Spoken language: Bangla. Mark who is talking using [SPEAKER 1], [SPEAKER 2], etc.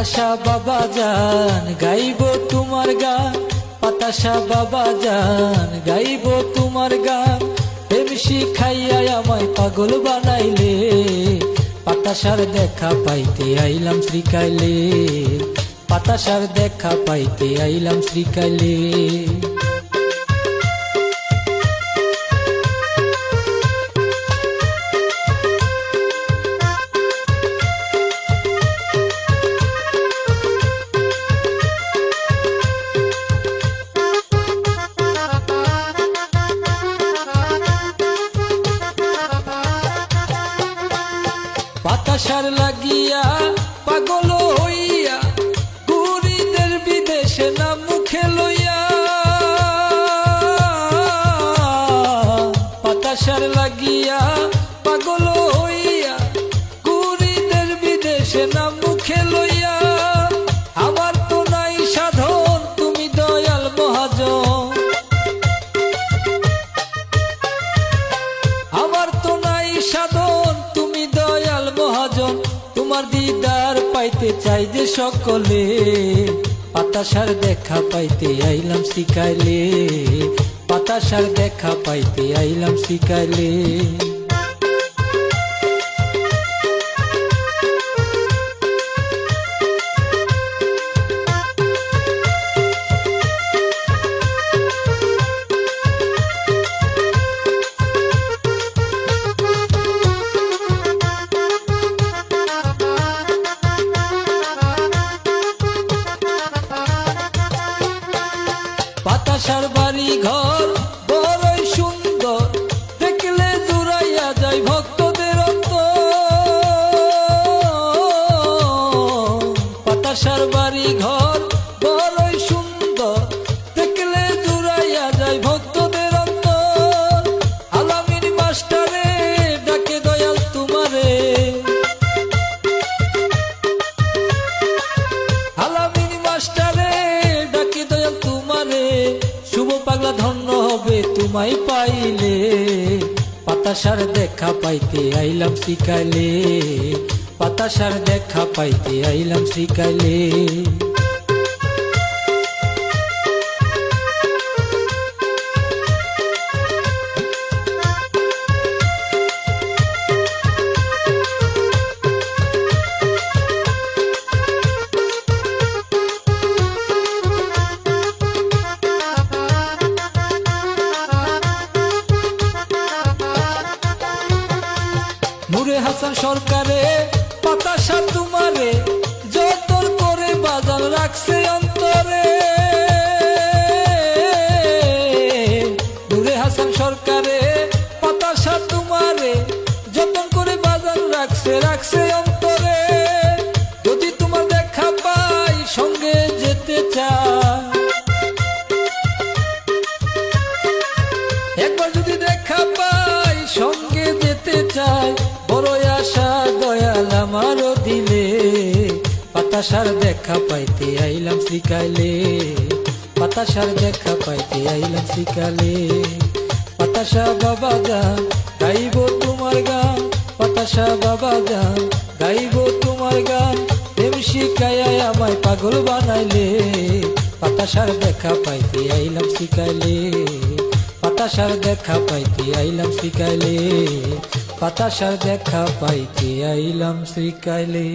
[SPEAKER 1] পাতাসা বাবা জান, গাইব তোমার গান। পাতাসা বাবা জান, গাইব তোমার গান। প্রেম শিখাইয়া আমায় পাগল বানাইলে। পাতাসার দেখা পাইতে আইলাম শ্রীকাইলে। পাতাসার দেখা পাইতে আইলাম শ্রীকাইলে। বাতাসার লাগিয়া পাগল হইয়া গুরিদের বিদেশে না মুখে লইয়া। পাতাশার লাগিয়া পাগল হইয়া গুরিদের বিদেশে না মুখে লইয়া। পাইতে চাই যে সকলে পাতাসার দেখা পাইতে আইলাম শিখাইলে পাতাসার দেখা পাইতে আইলাম শিখাইলে। পাতাসার বাড়ি ঘর বড়ই সুন্দর। দেখলে জুড়াইয়া যায় ভক্তদের পাতাসার বাড়ি ঘর পাইলে পাতাসার দেখা পাইতে আইলাম শিখাইলে পাতাসার দেখা পাইতে আইলাম শিখাইলে হাসান সরকারে পাতাসা তোমারে যতন করে বাজার রাখছে অন্তরে। নূরে হাসান সরকারে পাতাসা তোমারে, যতন করে বাজার রাখছে রাখছে অন্তরে। যদি তোমার দেখা পাই, সঙ্গে যেতে চাই। একবার যদি দেখা পাই পাতাসার দেখা পাইতে আইলাম শিখাইলে পাতাসার দেখা পাইতে আইলাম শিখালে পাতাসা বাবা গান গাইব তোমার গান। পাতাসা বাবা গান গাইব তোমার গান। প্রেম শিখাইয়া আমায় পাগল বানাইলে। পাতাসার দেখা পাইতে আইলাম শিখাইলে পাতাসার দেখা পাইতে আইলাম শিখাইলে পাতাসার দেখা পাইতে আইলাম শিখাইলে